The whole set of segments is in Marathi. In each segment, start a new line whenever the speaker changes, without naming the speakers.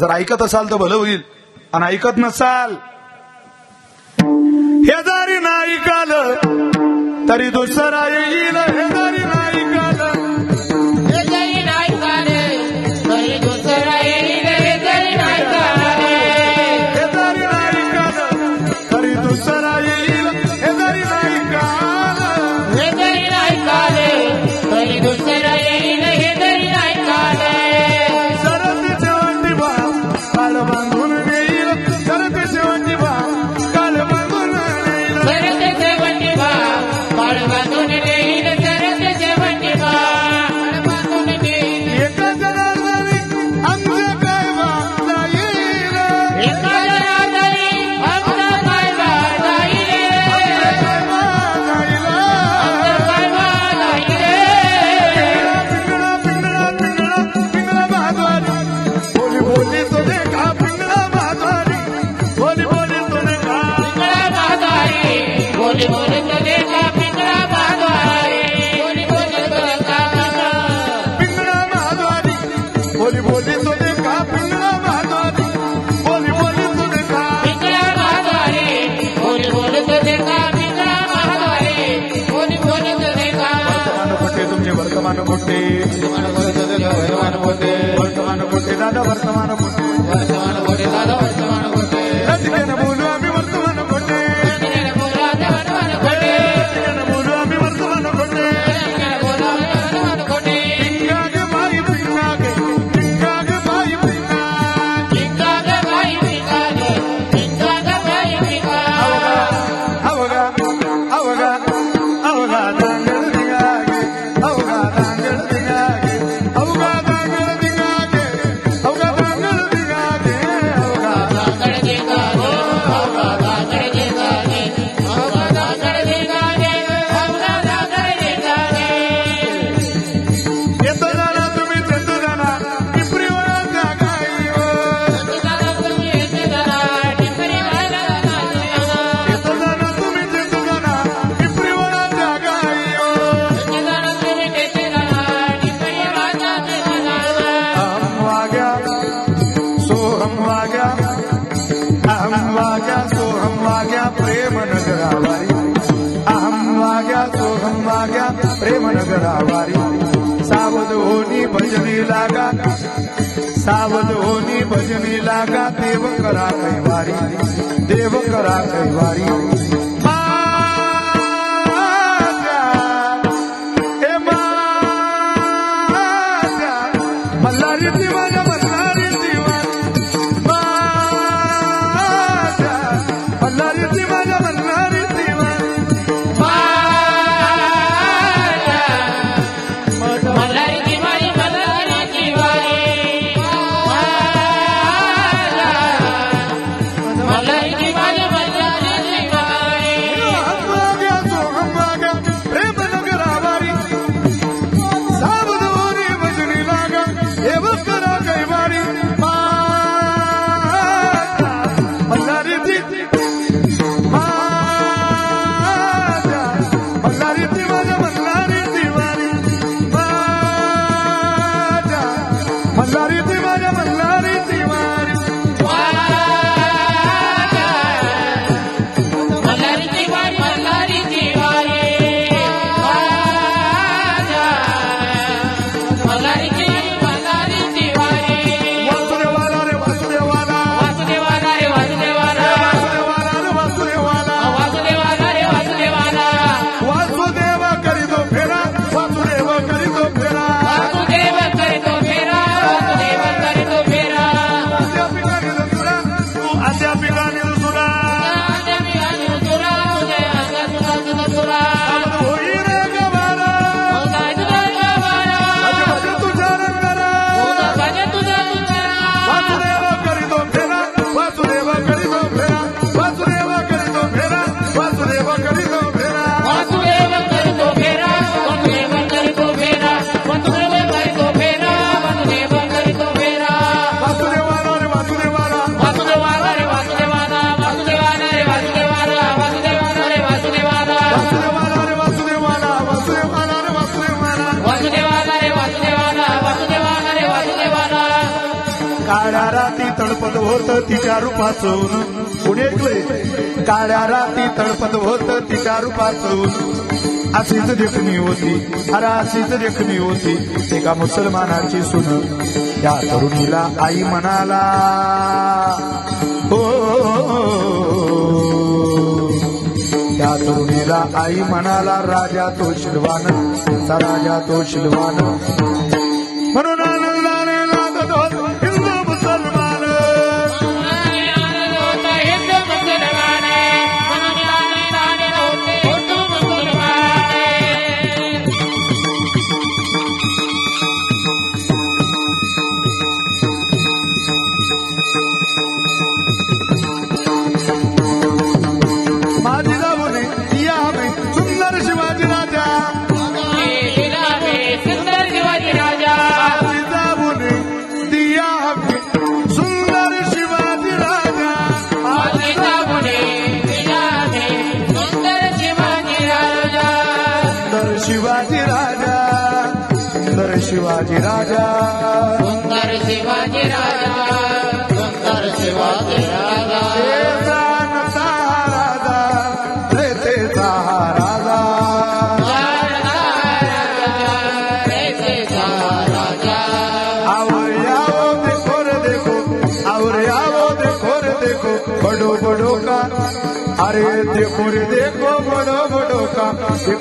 जर ऐकत असाल तर भलं होईल. आणि ऐकत नसाल हे जरी नाही काल तरी दुसरा येईल Volta mano vuelta mano por. भजनी लागा. सावध होनी भजनी लागा. देव करा कैवारी. देव करा कैवारी. काळ्या राती तळपत तिच्या काळ्या राती तळपत होत तिच्या रूपाचं ऊन. अशीच देखणी होती. अरे अशीच देखणी होती. एका मुसलमानाची सुन. त्या तरुणीला आई म्हणाला हो, हो, हो, हो त्या तरुणीला आई म्हणाला राजा तो शिलवान. राजा तो शिलवान.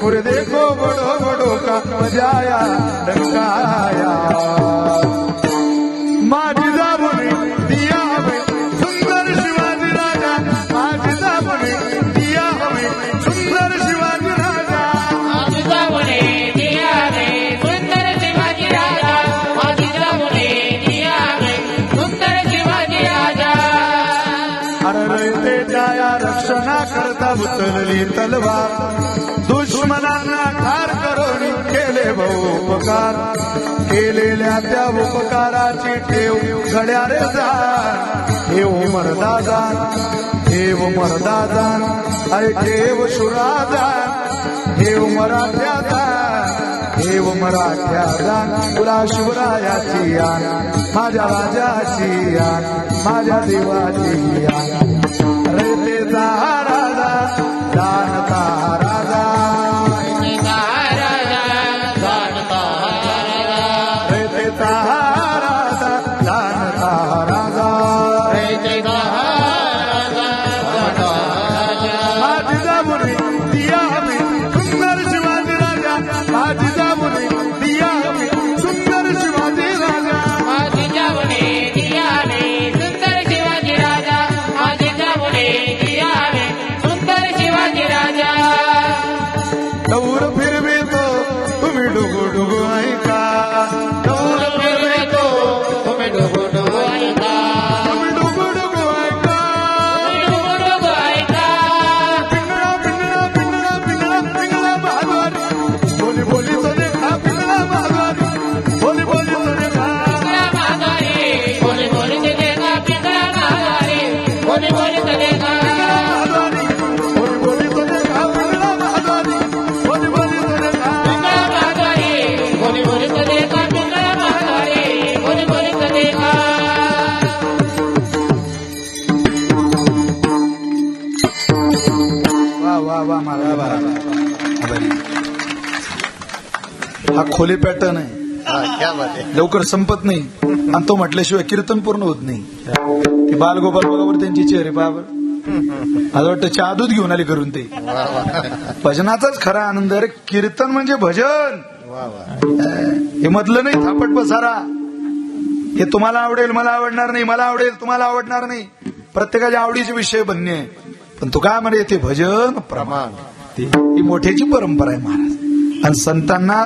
देखो रे देखो बड़ो बड़ो का मजाया रंगाया माझी जाबुने दिया हमें सुंदर शिवाजी राजा। माझी जाबुने दिया हमें सुंदर शिवाजी राजा। अरे रयते जाया रक्षणा करता उचलली तलवार। दुश्मनांना ठार करून केले भाऊ उपकार. केलेल्या त्या उपकाराची ठेव घड्या रे जाण ठेव मर्दा जाण ठेव मर्दा जाण अरे ठेव शुरा जाण ठेव मराठ्या जाण ठेव मराठ्या जाण तुला शिवरायाची यान माझ्या राजाची यान माझ्या देवाची यान ते राजा. जाणता खोली पॅटर्न आहे. लवकर संपत नाही. आणि तो म्हटल्याशिवाय कीर्तन पूर्ण होत नाही. ते बालगोपाल बरोबर त्यांची चेहरे पाहावर. मला वाटतं चहा दूध घेऊन आले करून ते. भजनाचाच खरा आनंद अरे कीर्तन म्हणजे भजन. हे मधलं नाही थापट पसारा. हे तुम्हाला आवडेल मला आवडणार नाही मला आवडेल तुम्हाला आवडणार नाही. प्रत्येकाच्या आवडीचे विषय बनणे. पण तू काय म्हणे ते भजन प्रमाण. ही मोठ्याची परंपरा आहे महाराज. आणि संतांना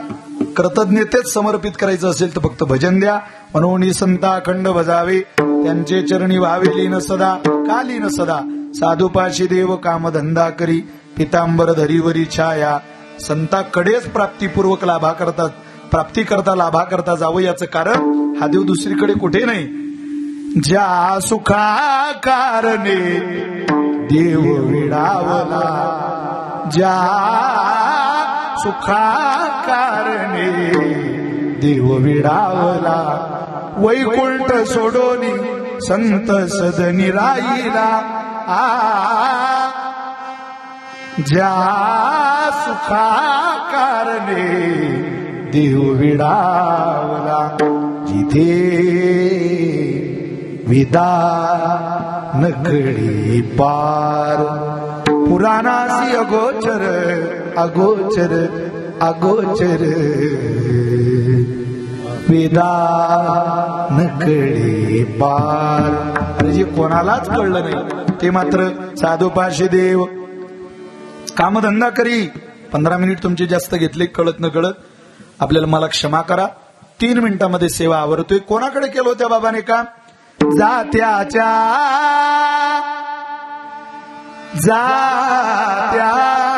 कृतज्ञतेच समर्पित करायचं असेल तर फक्त भजन द्या. म्हणून संता अखंड भजावे त्यांचे चरणी व्हावे लीन सदा. का लीन सदा? साधुपाशी देव कामधंदा करी. पितांबर धरीवरी छाया. संताकडेच प्राप्तीपूर्वक लाभा करतात प्राप्ती करता लाभा करता जावं याचं कारण हा देव दुसरीकडे कुठे नाही. ज्या सुखा कारणे देव विडावला ज्या सुखा कारणे देव विडावला. वैकुंठ सोडोनी संत सदनी राहिला. आ ज्या सुखा कारणे देव विडावला. जिथे विदा नकडी पार. पुराणासी अगोचर अगोचर अगोचर. वेदा नकडे पार. अरे जे कोणालाच कळलं नाही ते मात्र साधोपाशी देव. कामधंदा करी. पंधरा मिनिट तुमचे जास्त घेतले कळत न कळत. आपल्याला मला क्षमा करा. तीन मिनिटांमध्ये सेवा आवरतोय. कोणाकडे केलं होत्या बाबाने का? जात्याच्या जात्या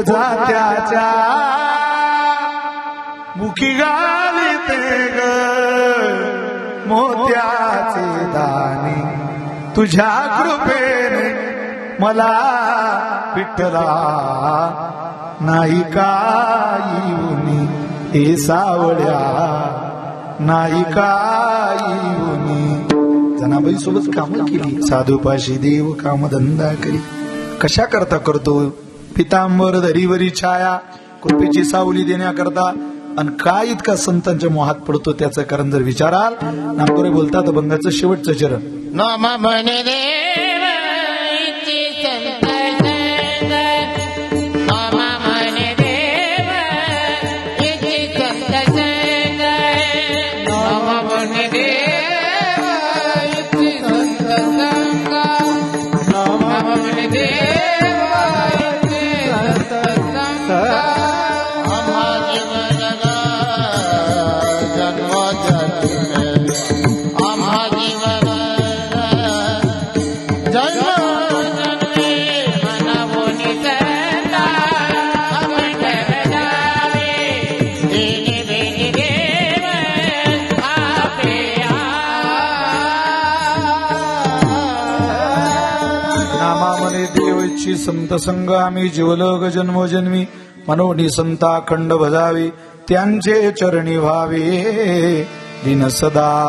ओझा त्याच्या मुखी गाली ते ग. मोत्याचे दाणे तुझ्या कृपेने मला विठ्ठला नाही काही येऊनी हे सावड्या नाही काही जनाबाई सोबत काम केली. साधूपाशी देव कामधंदा करी. कशा करता करतो? पितांबर दरीवरी छाया कृपेची सावली देण्याकरता आणि काय इतका संतांच्या मोहात पडतो त्याचं कारण जर विचाराल नागपुरे बोलतात भंगाचं शेवटचं चरण. संत संग आम्ही जीवलोक जन्मोजन्मी मनोनी संता खंड भजावी त्यांचे चरणी व्हावे. दिन सदा